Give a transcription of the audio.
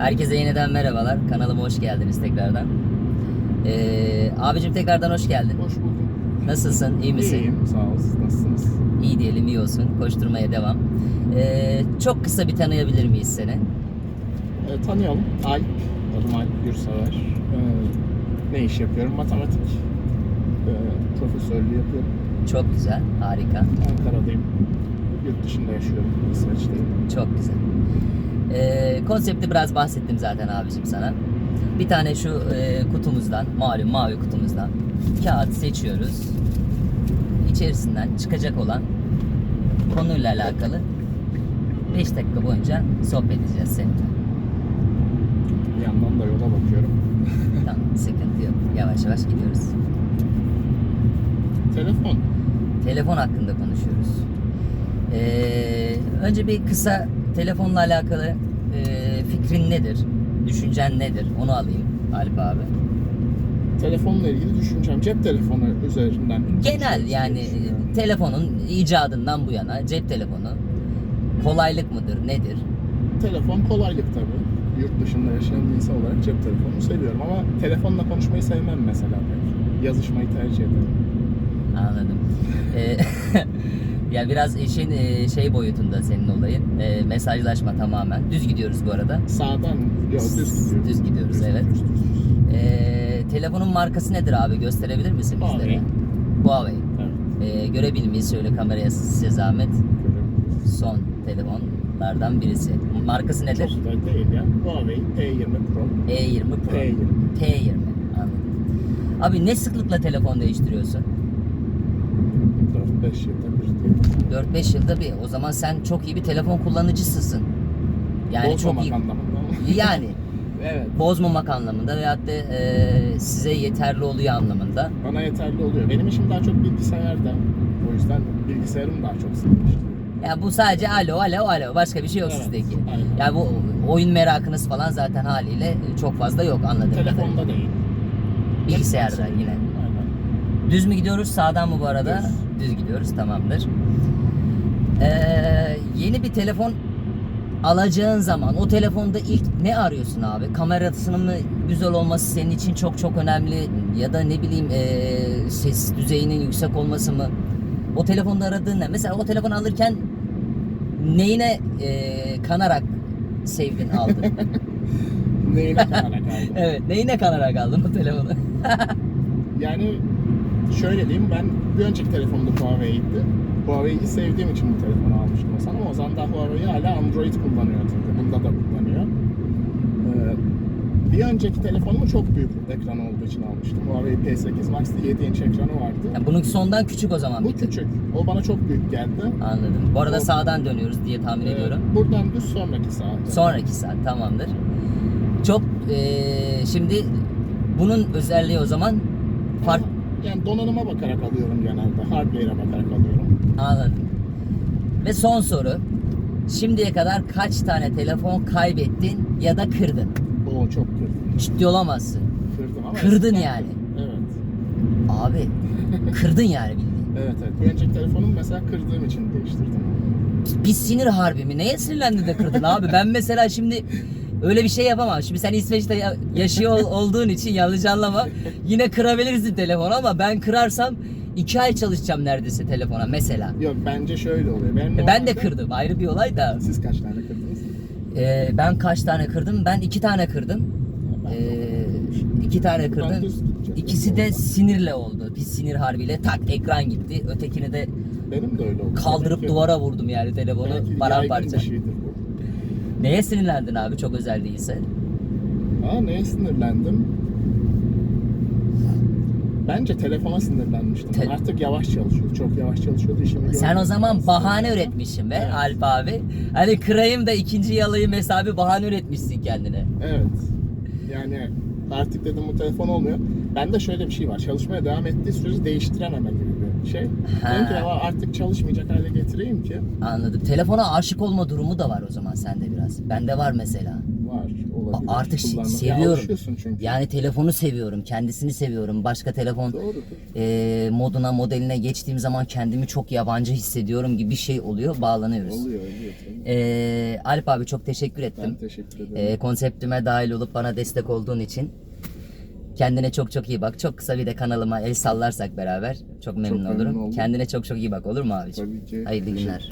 Herkese yeniden merhabalar. Kanalıma hoş geldiniz tekrardan. Ee, abicim tekrardan hoş geldin. Hoş bulduk. Nasılsın? İyi misin? İyiyim, sağ ol. Siz nasılsınız? İyi diyelim, iyi olsun. Koşturmaya devam. Ee, çok kısa bir tanıyabilir miyiz seni? E, tanıyalım. Alp, adım Alp Gürsever. E, ne iş yapıyorum? Matematik e, profesörlüğü yapıyorum. Çok güzel, harika. Ankara'dayım. Yurt dışında yaşıyorum. İsveç'teyim. Çok güzel. Ee, konsepti biraz bahsettim zaten abicim sana. Bir tane şu e, kutumuzdan, malum mavi kutumuzdan kağıt seçiyoruz. İçerisinden çıkacak olan konuyla alakalı 5 dakika boyunca sohbet edeceğiz seninle. Bir yandan da yola bakıyorum. Tamam, sıkıntı yok. Yavaş yavaş gidiyoruz. Telefon. Telefon hakkında konuşuyoruz. Ee, önce bir kısa telefonla alakalı e, fikrin nedir? Düşüncen nedir? Onu alayım Alp abi. Telefonla ilgili düşüneceğim. Cep telefonu üzerinden. Genel yani telefonun icadından bu yana cep telefonu kolaylık mıdır nedir? Telefon kolaylık tabii. Yurt dışında yaşayan bir insan olarak cep telefonunu seviyorum ama telefonla konuşmayı sevmem mesela. Yazışmayı tercih ederim. Anladım. Ya biraz işin e, şey boyutunda senin olayın. E, mesajlaşma tamamen. Düz gidiyoruz bu arada. Sağdan, yok düz gidiyoruz. Düz gidiyoruz, evet. Düz, düz, düz. E, telefonun markası nedir abi? Gösterebilir misin Huawei. bizlere? Huawei. Evet, E, görebilir miyiz? Şöyle kameraya size zahmet. Son telefonlardan birisi. Markası nedir? Çok da değil ya. Huawei P20 Pro. E20 Pro. P20. T20. Anladım. Abi ne sıklıkla telefon değiştiriyorsun? 4-5 yılda bir değil. 4-5 yılda bir. O zaman sen çok iyi bir telefon kullanıcısısın. Yani Bozmamak çok iyi. anlamında. Yani evet. bozmamak anlamında veyahut da e, size yeterli oluyor anlamında. Bana yeterli oluyor. Benim işim daha çok bilgisayarda. O yüzden bilgisayarım daha çok sıkmıştı. Ya bu sadece alo alo alo başka bir şey yok Evet, sizdeki. aynen. Ya bu oyun merakınız falan zaten haliyle çok fazla yok anladım. Telefonda değil. Bilgisayarda yine. Düz mü gidiyoruz sağdan mı bu arada? Düz, gidiyoruz tamamdır. Ee, yeni bir telefon alacağın zaman o telefonda ilk ne arıyorsun abi? Kamerasının mı güzel olması senin için çok çok önemli ya da ne bileyim ee, ses düzeyinin yüksek olması mı? O telefonda aradığın ne? Mesela o telefon alırken neyine ee, kanarak sevdin aldın? Neyine kanarak aldım? evet neyine kanarak aldın o telefonu? Yani şöyle diyeyim ben bir önceki telefonum da Huawei'ydi. Huawei'yi sevdiğim için bu telefonu almıştım o zaman ama o zaman da Huawei hala Android kullanıyor tabii. Bunda da kullanıyor. Ee, bir önceki telefonumu çok büyük ekran olduğu için almıştım. Huawei P8 Max'te 7 inç ekranı vardı. Yani bunun sondan küçük o zaman Bu küçük. O bana çok büyük geldi. Anladım. Bu arada O- sağdan dönüyoruz diye tahmin Ee, ediyorum. buradan düz sonraki saat. Sonraki saat tamamdır. Çok eee, şimdi bunun özelliği o zaman fark Yani donanıma bakarak alıyorum genelde. Hardware'a bakarak alıyorum. anladım. Ve son soru. Şimdiye kadar kaç tane telefon kaybettin ya da kırdın? O çok kırdım. Ciddi olamazsın. Kırdım ama Kırdın eskiden yani. Evet. Abi kırdın yani bildiğin. Evet evet. Bir önceki telefonumu mesela kırdığım için değiştirdim. Bir sinir harbi mi? Neye sinirlendin de kırdın abi? Ben mesela şimdi öyle bir şey yapamam. Şimdi sen İsveç'te ya- yaşıyor ol- olduğun için yanlış anlama. Yine kırabilirsin telefonu ama ben kırarsam iki ay çalışacağım neredeyse telefona mesela. Yok bence şöyle oluyor. Benim E, Ben de kırdım ayrı bir olay da. Siz kaç tane kırdınız? E, ben kaç tane kırdım? Ben iki tane kırdım. E, de iki tane kırdım. İkisi de sinirle oldu. Bir sinir harbiyle tak ekran gitti. Ötekini de Benim de öyle oldu. kaldırıp Demek ki- duvara vurdum yani telefonu paramparça. bu. Neye sinirlendin abi çok özel değilse? Aa neye sinirlendim? Bence telefona sinirlenmiştim. Te- Artık yavaş çalışıyor. Çok yavaş çalışıyordu işimi Sen o zaman bahane üretmişsin be Evet. Alp abi. Hani kırayım da ikinci alayım hesabı bahane üretmişsin kendine. Evet. Yani artık dedim bu telefon olmuyor. Bende şöyle bir şey var. Çalışmaya devam ettiği sürece değiştirememe gibi bir şey. Dedim ki "Ya artık çalışmayacak hale getireyim ki. Anladım. Telefona aşık olma durumu da var o zaman sende biraz. Bende var mesela. Var. Olabilir. A- Artık Kullanmak- Ya seviyorum. alışıyorsun çünkü. Yani telefonu seviyorum, kendisini seviyorum. Başka telefon Doğrudur. e, moduna, modeline geçtiğim zaman kendimi çok yabancı hissediyorum gibi bir şey oluyor. Bağlanıyoruz. Oluyor oluyor tabii. Ee, Alp abi çok teşekkür Ben ettim. teşekkür ederim. Ee, konseptime dahil olup bana destek olduğun için. Kendine çok çok iyi bak. Çok kısa bir de kanalıma el sallarsak beraber çok memnun memnun olurum. oldum. Kendine çok çok iyi bak olur mu abiciğim? Tabii ki. Hayırlı günler.